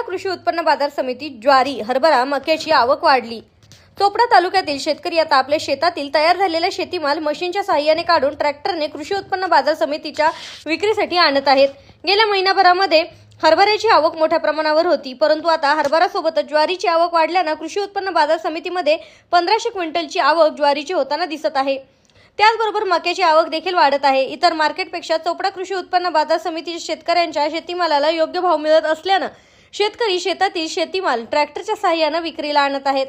कृषी उत्पन्न बाजार समिती ज्वारी हरभरा मक्याची आवक वाढली. चोपडा तालुक्यातील शेतकरी आता आपल्या शेतातील तयार झालेला शेतीमाल मशीनच्या साहाय्याने काढून ट्रॅक्टरने कृषी उत्पन्न बाजार समितीच्या विक्रीसाठी आणत आहेत. गेल्या महिनाभरामध्ये हरभऱ्याची आवक मोठ्या प्रमाणावर होती परंतु आता हरभरासोबतच ज्वारीची आवक वाढल्यानं कृषी उत्पन्न बाजार समितीमध्ये पंधराशे क्विंटलची आवक ज्वारीची होताना दिसत आहे. त्याचबरोबर मक्याची आवक देखील वाढत आहे. इतर मार्केटपेक्षा चोपडा कृषी उत्पन्न बाजार समितीच्या शेतकऱ्यांच्या शेतीमालाला योग्य भाव मिळत असल्यानं शेतकरी शेतातील शेतीमाल ट्रॅक्टरच्या सहाय्यानं विक्रीला आणत आहेत.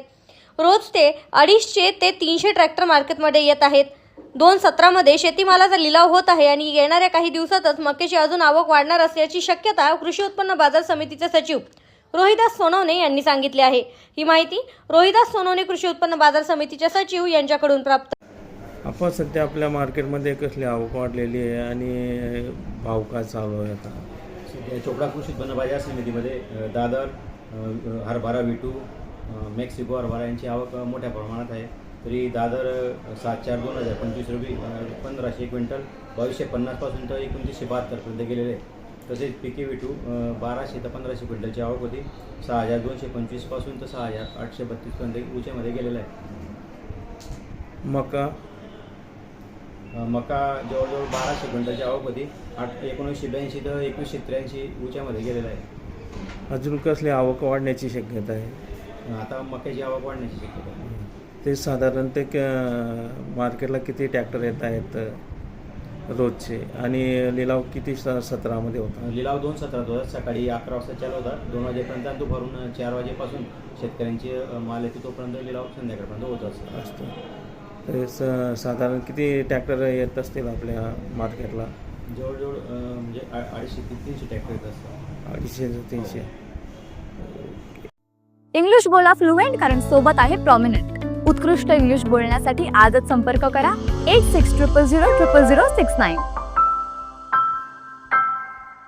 रोज ते अडीचशे ते तीनशे ट्रॅक्टर मार्केटमध्ये येत आहेत. दोन सत्रामध्ये शेतीमालाचा लिलाव होत आहे आणि येणाऱ्या काही दिवसातच मक्याची अजून आवक वाढणार असल्याची शक्यता कृषी उत्पन्न बाजार समितीचे सचिव रोहिदास सोनवणे यांनी सांगितले आहे. ही माहिती रोहिदास सोनवणे कृषी उत्पन्न बाजार समितीचे सचिव यांच्याकडून प्राप्त. आपण सध्या आपल्या मार्केटमध्ये कसली आवक वाढलेली आहे आणि भाव काय चालू आहे आता? चोपडा कृषी उत्पन्न बाजार समितीमध्ये दादर हरभरा विटू मेक्सिको हरभरा यांची आवक मोठ्या प्रमाणात आहे. तरी दादर सात चार दोन हजार पंचवीस रुपये पंधराशे क्विंटल बावीसशे पन्नासपासून तर एकोणतीसशे बहात्तरपर्यंत गेलेले. आहे तसेच पिके विटू बाराशे ते पंधराशे क्विंटलची आवक होती. सहा हजार दोनशे पंचवीसपासून तर सहा हजार आठशे बत्तीसपर्यंत उच्यामध्ये गेलेलं आहे. मका मका जवळजवळ बाराशे क्विंटलची आवक होती आठ एकोणीसशे ब्याऐंशी तर एकवीसशे त्र्याऐंशी उच्यामध्ये गेलेलं आहे. अजून कसली आवक वाढण्याची शक्यता आहे? आता मक्याची आवक वाढण्याची शक्यता आहे. ते साधारण ते मार्केटला किती ट्रॅक्टर येत आहेत रोजचे? आणि लिलाव किती स- सत्रामध्ये होता लिलाव दोन सत्रात होता सकाळी अकरा वाजता चालू होता दोन वाजेपर्यंत आणि दुपारून चार वाजेपासून शेतकऱ्यांचे माल येतो तोपर्यंत लिलाव संध्याकाळपर्यंत होत असतो. स साधारण किती ट्रॅक्टर येत असतील आपल्या मार्केटला? जवळजवळ म्हणजे अडीचशे ते तीनशे ट्रॅक्टर येत असतात. अडीचशे ते तीनशे. इंग्लिश बोला फ्लुएंट कारण सोबत आहे प्रॉमिनंट उत्कृष्ट इंग्लिश बोलण्यासाठी आजच संपर्क करा. Eight six triple zero triple zero six nine